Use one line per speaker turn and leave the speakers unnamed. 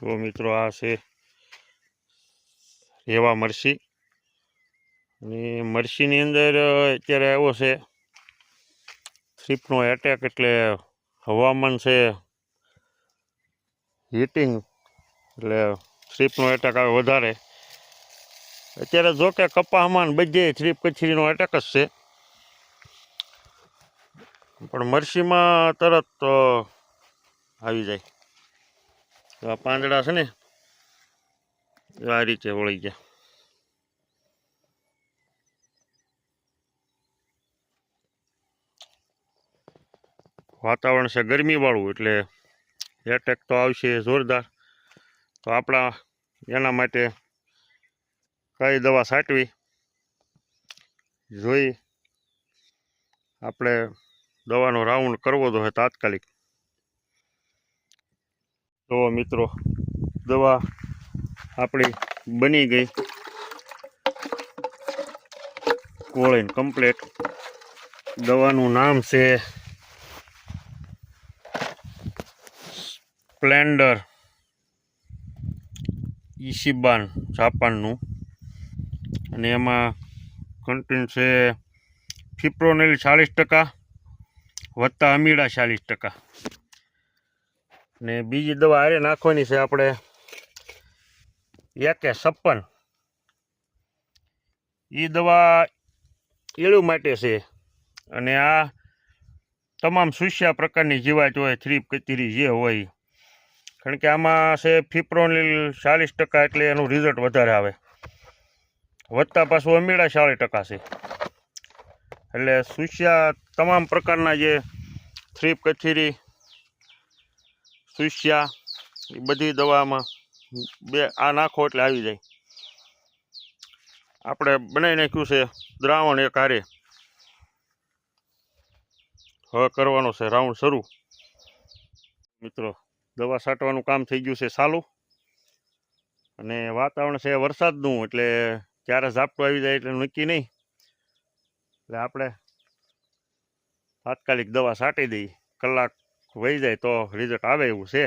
તો મિત્રો આ છે રેવા મરસી. અને મરસીની અંદર અત્યારે આવ્યો છે થ્રીપનો એટેક એટલે હવામાન છે હીટિંગ એટલે થ્રીપનો એટેક આવે વધારે. અત્યારે જો કે કપાસમાં ને બધે થ્રીપ કચરીનો એટેક જ છે. પણ મરસીમાં તરત આવી જાય. તો આ પાંદડા છે ને આ રીતે વળી ગયા. વાતાવરણ છે ગરમીવાળું, એટલે એટેક તો આવશે જોરદાર. તો આપણા એના માટે કઈ દવા છાંટવી? જોઈ આપણે દવાનો રાઉન્ડ કરવો તો તાત્કાલિક. તો મિત્રો, દવા આપણી બની ગઈ. કોળીને કમ્પ્લેટ દવાનું નામ છે સ્પ્લેન્ડર ઈશિબાન જાપાનનું. અને એમાં કન્ટીન છે ફિપ્રોનેલ ચાલીસ ટકા વત્તા અમીડા ચાલીસ ટકા. ને બીજી દવા હારે નાખવાની છે આપણે એકે છપ્પન. એ દવા એળું માટે છે. અને આ તમામ સુસ્યા પ્રકારની જીવાત હોય, થ્રીપ કચેરી જે હોય. કારણ કે આમાં છે ફિપ્રોનિલ ચાલીસ ટકા એટલે એનું રિઝલ્ટ વધારે આવે. વધતા પાછું અમીડા ચાલીસ ટકા છે. એટલે સુસ્યા તમામ પ્રકારના જે થ્રીપ કચેરી સુસ્યા એ બધી દવામાં બે આ નાખો એટલે આવી જાય. આપણે બનાવી નાખ્યું છે દ્રાવણ એક હારે. હવે કરવાનો છે રાઉન્ડ શરૂ. મિત્રો, દવા છાંટવાનું કામ થઈ ગયું છે સાલું અને વાતાવરણ છે વરસાદનું, એટલે ક્યારે ઝાપટું આવી જાય એટલે નક્કી નહીં. એટલે આપણે તાત્કાલિક દવા છાંટી દઈએ. કલાક વહી જાય તો રિઝલ્ટ આવે એવું છે